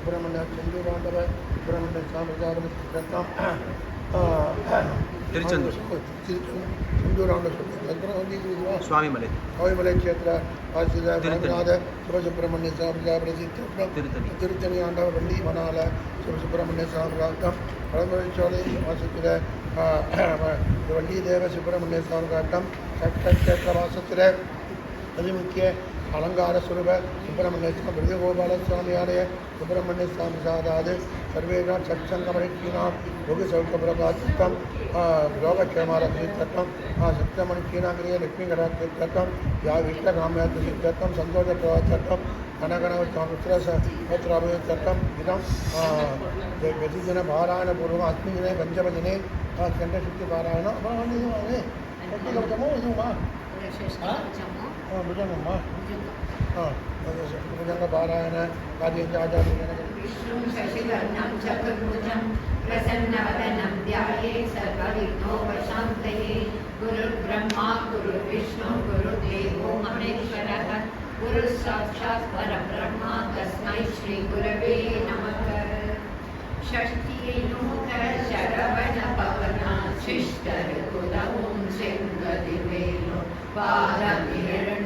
சுப்பிரமணியம் செந்தூராண்டவ சுப்பிரமணியம் சாமிஜாபதி ரத்னம் திருச்செந்தூர். செந்தூராண்ட சந்திரம் வந்து சுவாமிமலை. கோவிமலை க்ஷேத்திர திருத்தணி. ரங்கநாத சிவசுப்பிரமணிய சாமிஜாபதி சித்திரம் திருத்தணி. திருத்தணி ஆண்டவர் மணால சிவசுப்பிரமணிய சாமிராட்டம் தேவ சுப்பிரமணிய சாமிராட்டம் வாசத்தில் அதிமுக்கிய அலங்கார சுரூப சுப்பிரமணிய சுவாமி விருதகோபால சுவாமி ஆலய சுப்பிரமணிய சுவாமி சாதாது சர்வேனா சத்சங்கமணிக்கீனாம் யோக சௌக்கபிரபாத்தம் யோகக்ஷேமார தீர்த்தம் சப்தமணி கீனாகிரிய லக்ஷ்மி கடாத்தீர்த்தம் யா விஷ்ணகாமியா தீர்த்தம் சந்தோஷ பிரபாத்தம் கனகணவ சாமுத்திர சோத்ராபயத்தம் இதம் வெதிதின பாராயண பூர்வம் அஸ்மிதினே பஞ்சமதினே சண்டசுத்தி பாராயணம். அப்புறம் வந்து ಹಾಂ ಭುಜಂಗಮ್ಮ ಹಾಂ ಅದೇ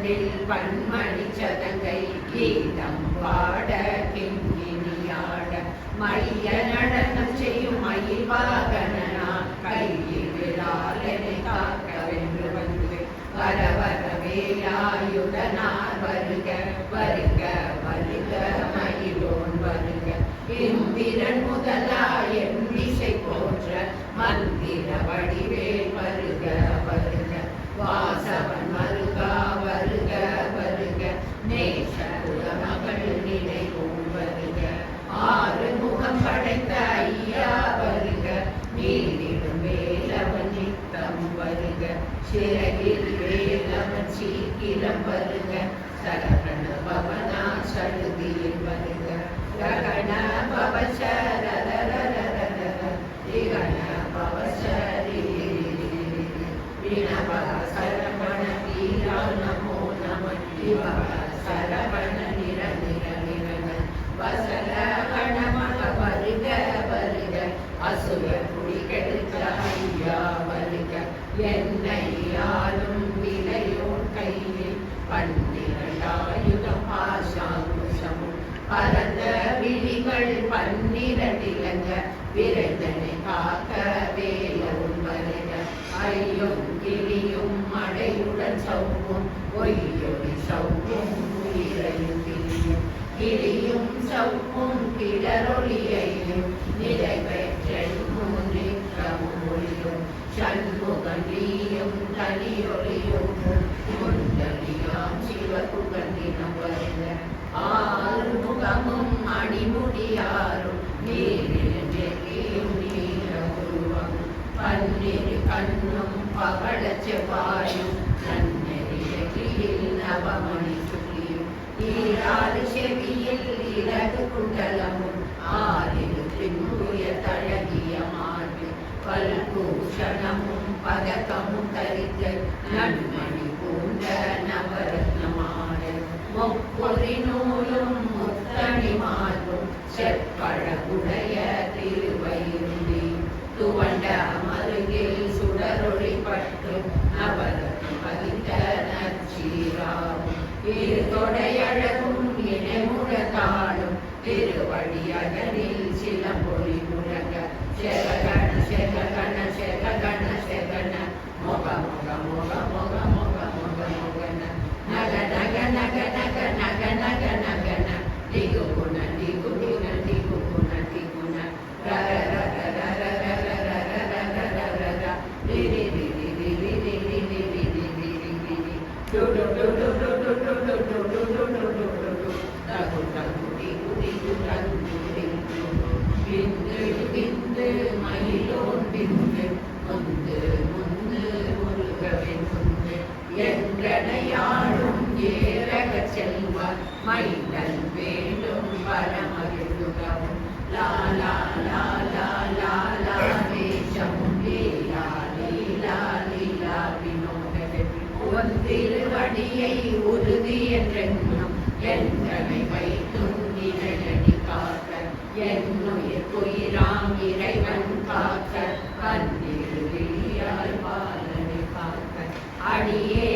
பாதமிரண்டில் பன்மணி சதங்கை கீதம் பாட கிங்கினியாட மைய நடனம் செய்யும் மயில்வாகனா கையில் விழாலனை காக்க வென்று வந்து வர வர வேலாயுதனார் வருக வருக வருக மயிலோன் வருக இந்திரன் முதலாய் விணபக சரவண வீரா நமோ நம இவ சரவண நிர நிர நிரன வசல ஒய்யொலி சௌவும் உயிரையும் கிளியும் கிளியும் சௌவும் கிளரொளியையும் நிலை பெற்றும் நிற்கவும் ஒளியும் சண்முகன் முந்தலியாம் ஆறு முகமும் நீரில் பன்னிரு கண்ணும் பவள Padre, tu, Padre, amor, నగ నగ నగ నగ காக்க கண்ணீர் விழியால் பாலனை காக்க அடியே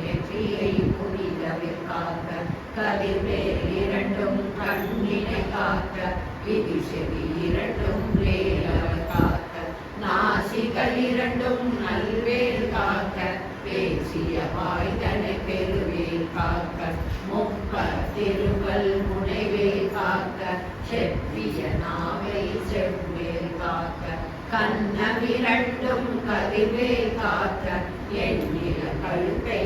நெற்றியை புனிதவை கதிர்வேல் இரண்டும் கண்ணினை காக்க விதி செவி இரண்டும் வேலவை கண்ணவிரண்டும் கதிவே காக்க எண்ணில கழுத்தை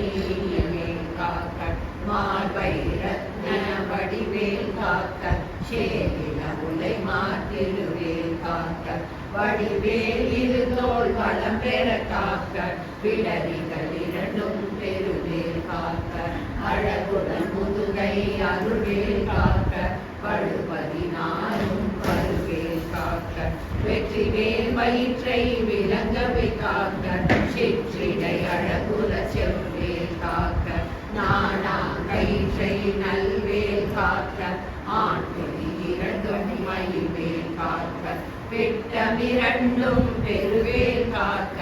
காக்க மார்பை ரத்ன வடிவேல் காக்க சேரில உலை மாத்திருவேல் காக்க வடிவேல் இரு தோல் வளம் பெற காக்க விடரிகள் இரண்டும் பெருவேல் காக்க அழகுடன் முதுகை அருவேல் காக்க பழுபதினாலும் பருவேல் காக்க வெற்றிவேல் வயிற்றை விளங்கவை காக்க சிற்றிடை அழகுல செவ்வேல் காக்க நானா கயிற்றை நல்வேல் காக்க ஆண்குடி இரண்டும் மயில்வேல் காக்க பிட்டமிரண்டும் பெருவேல் காக்க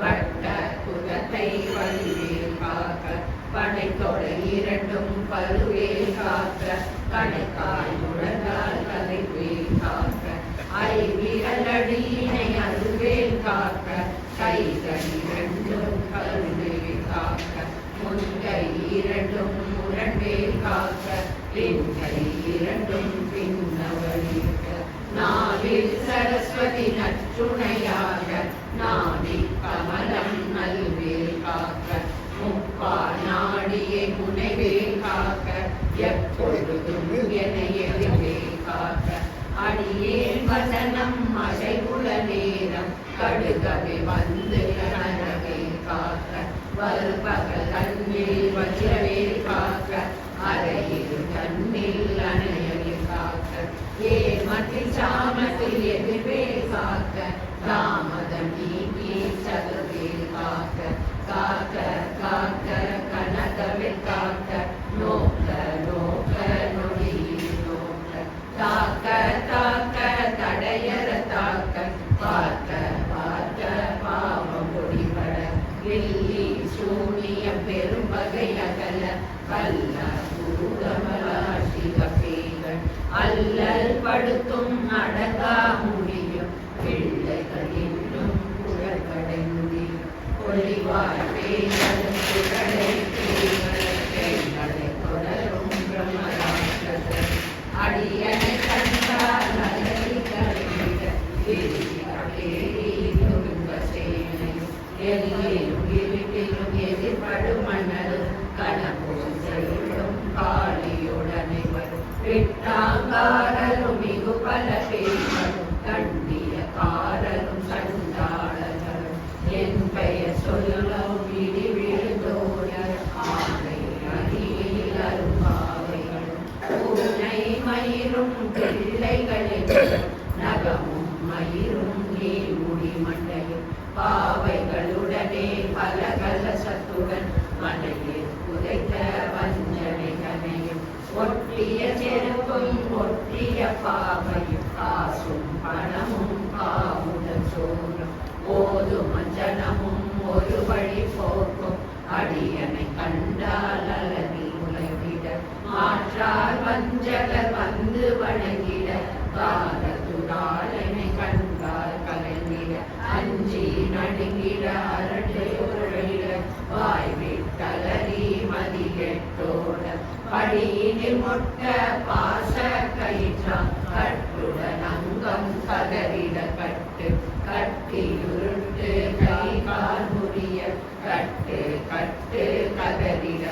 வட்ட குலத்தை வழிவேல் காக்க பனைத்தொடை இரண்டும் பருவேல் காக்க கடைக்கால் முழங்கால் கதைவேல் காக்க ஐவிரலடியினை காக்க கைகள் இரண்டும் கருவேல் காக்க. முன்கை இரண்டும் முரண்வேல் காக்க பின்கை இரண்டும் பின்னவழிக்க நாவில் சரஸ்வதி நற்றுணையாக நாடி கமலம் நல்வேல் காக்க முப்பா நாடியை முனைவேல் காக்க எப்பொழுதும் என்னை எதிர்வேல் காக்க அடியேன் வசனம் அசைகுல நேரம் கடுகவே வந்து கனகவே காக்க வல்பகல் கண்ணில் வஜ்ரவேல் காக்க அறையில் கண்ணில் அணையவே காக்க ஏ மற்றில் சாமத்தில் எதிர்வேல் காக்க தாமதம் நீக்கி சதுர்வேல் காக்க காக்க காக்க கனகவில் காக்க நோக்க நோக்க நொடியில் நோக்க தாக்க தாக்க தடையற அல்லல் படுத்தும் அடங்கா முடியும் பிள்ளைகள் இன்னும் குழற்கடை முடியும் ஒளிவாய் பேய்களும் குழலை பேய்கள் பெண்களை தொடரும் பிரம்மராட்சசர் அடியனை கண்டால் அலறி கரையிட விரிசிகளேறி பல பேர்களும் கண்டிய என் பெயர் சொல்லும் இடி விழுந்தோட ஆணை அடியில் அரும்பாவைகளும் பூனை மயிரும் பிள்ளைகளின் நகமும் மயிரும் நீர் முடி பாவைகளுடனே பல கலசத்துடன் மனையில் புதைத்த வஞ்சனைகனையும் ஒட்டிய செருப்பும் ஒட்டிய பாவையும் காசும் பணமும் காவுடன் சோறும் ஓதும் மஞ்சனமும் ஒரு வழி போக்கும் அடியனை கண்டால் அலறி உலகிட மாற்றார் வஞ்சகர் வந்து வணங்கிட காலத்துடாலனை கண்டால் கலங்கிட அஞ்சி நடுங்கிட அரட்டை உருளிட வாய் விட்டலறி மதி கெட்டோட படியினில் முட்ட பாச கயிற்றான் பதவிடப்பட்டு கட்டியுருட்டு கை கால் முறிய கட்டு கட்டு கதறிட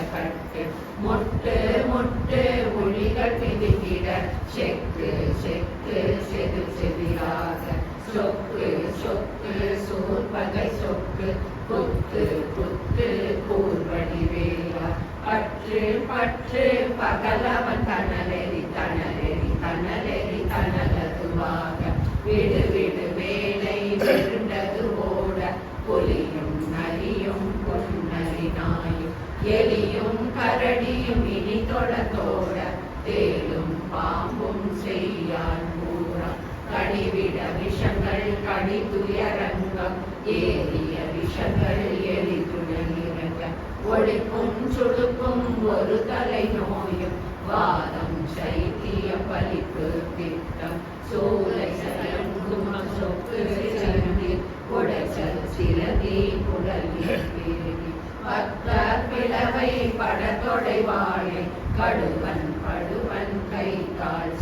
முட்டு முட்டு ஒளிகள் பிதுங்கிட செக்கு செக்கு செது செதிராக சொக்கு சொக்கு சூர்பகை சொக்கு புத்து புத்து கூர்வடி வேலா பற்று பற்று பகலவன் தனலெறி தனலெறி தனலெறி தனலதுவாக விடு விடு வேலை வெண்டது ஓட பொலியும் நரியும் பொன்னரி நாயும் எலியும் கரடியும் இனி தொட தோட தேலும் பாம்பும் செய்யால் பூரா கடிவிட விஷங்கள் கடிதுயரங்கம் ஏறிய விஷங்கள் எரி துணங்க ஒழிக்கும் சுடுக்கும் ஒரு தலை நோயும் வாதம் சைத்திய பலிப்பு திட்டம் சூரிய பத்தர் பிளவை படத்தொடைவாழை கடுவன் படுவன் கை கால்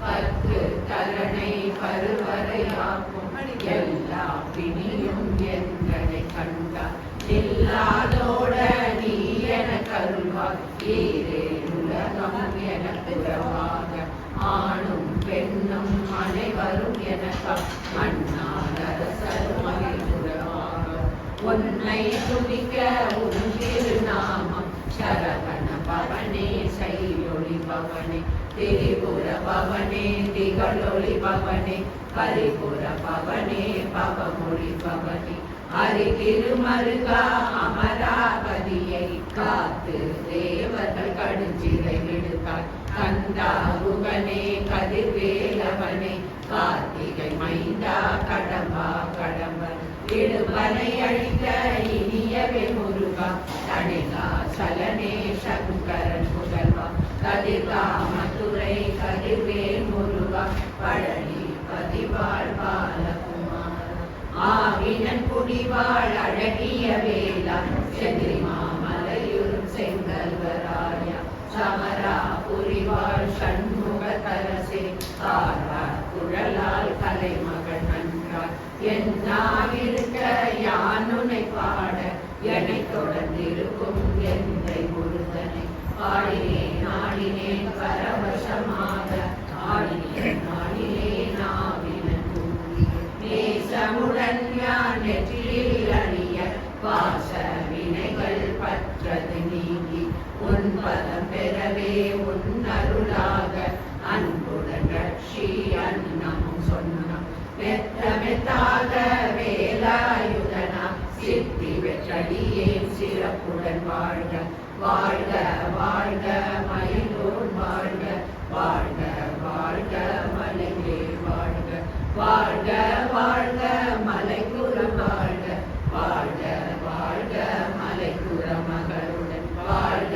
பத்து தலனை பருவரையாக்கும் எல்லா பிணியும் எங்களை கண்டார்? இல்லாதோட நீ என கருள்வார் ஈரே உலகம் என புறவாக ஆணும் பெண்ணும் அனைவரும் எனக்கு மன்னார் உன்னை துதிக்க உன் திருநாமம் சரவண பவனே செய்யொளி பவனே திரிபுர பவனே திகழொளி பவனே பரிபுர பவனே பவமொழி பவனே ஹரி அமராவதியை காத்து தேவர்கள் கடுஞ்சிறை விடுத்தார் கந்தா குகனே கதிர்வேலவனே கார்த்திகை மைந்தா கடம்பா கடம்பன் இடுவனை அழிக்க இனிய பெருமுருகா தணிகா சலனே சங்கரன் புதல்வா கதிர்கா மதுரை கதிர்வேல் முருகா பழனி பதிவாழ் பாலகுமார். ஆவினன் குடிவாழ் அழகிய வேலா செந்திரி மலையூர் செங்கல்வராயா சமரா புரிவாழ் சண்முக தரசே காரார் குழலால் கலைமகள் நன்றார். என்னாவிருக்க யானுனை பாட என்னை தொடர்ந்திருக்கும் எந்தை முருகனை பாடினேன் ஆடினேன் பரவசமாக ஆடினேன் ஆடினேன் ஆவினன் தூங்கி நேசமுடன் யான் நெற்றியில் அணிய பாச வினைகள் பற்றது நீங்கி உன் பதம் பெறவே உன் அருளாக அன்புடன் ரட்சி அன்னமும் மெத்த மெத்தாக வேலாயுதனா? சித்தி வெற்றடியே சிறப்புடன் வாழ்க. வாழ்க வாழ்க மயிலோன் வாழ்க. வாழ்க வாழ்க மலையே வாழ்க. வாழ்க வாழ்க மலைக்குரம் வாழ்க. வாழ்க வாழ்க மலைக்குறம் மகளுடன் வாழ்க.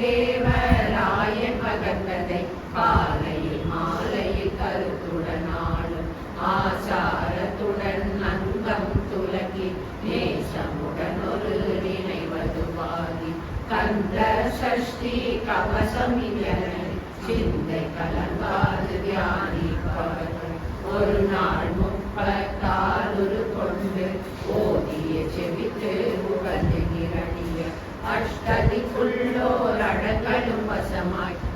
தேவராயன் மகந்ததை காலையில் மாலையில் கருத்துடன் ஆளும் ஆசாரத்துடன் அங்கம் துலக்கி நேசமுடன் ஒரு நினைவது கந்த சஷ்டி கவசம் இதனை சிந்தை கலங்காது தியானிப்பவர்கள். ஒரு நாள்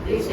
ದೇಶ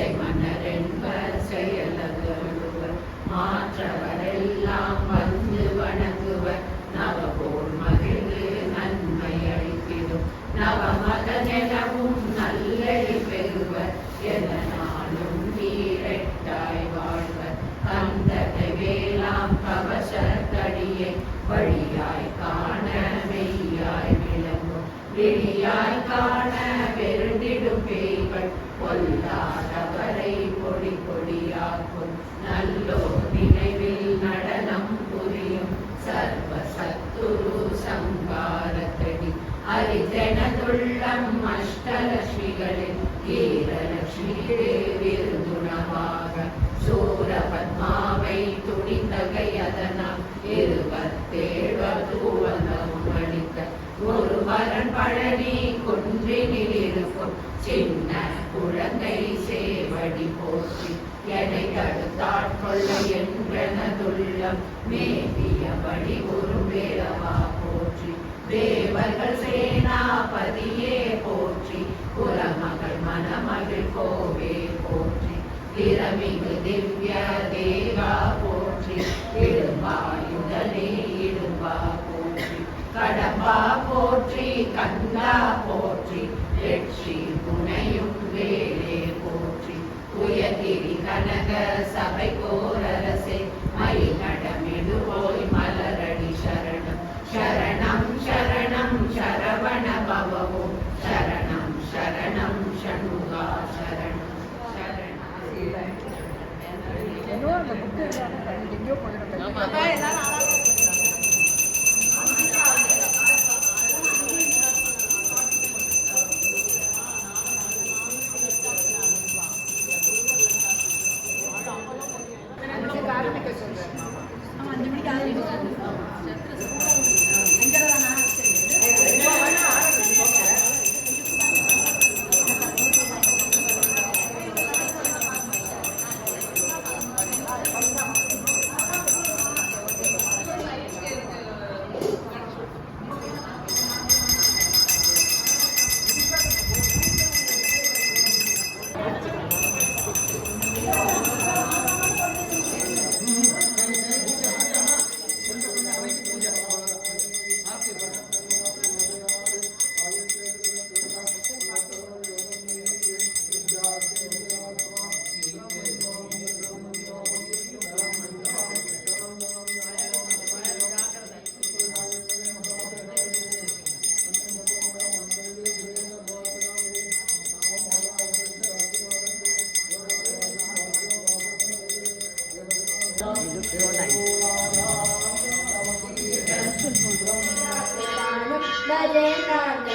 அரிதனதுள்ளம் அஷ்டலட்சுமிகளில் ஈரலட்சுமியே விருதுணவாக சூரபத்மாவை துணிந்தகை அதனால் இருபத்தேழு வந்தமும் அளித்த ஒருவரன் பழனி குன்றினில் இருக்கும் சின்ன குழந்தை சேவடி போற்றி எனை தடுத்தாட்கொள்ள என்றனதுள்ளம் மேவியபடி ஒரு வேளவா தேவர்கள் சேனாபதியே போற்றி குலமா கோவே போற்றி. திறமிகு திவ்ய தேவா போற்றி இடும்பாயுடனே இடும்பா போற்றி. கடம்பா போற்றி கந்தா போற்றி வெற்றி புனையும் வேலே போற்றி. உயர்கிரி கனக சபை போ ஷண்முகா சரணம் சரணம் Thank you.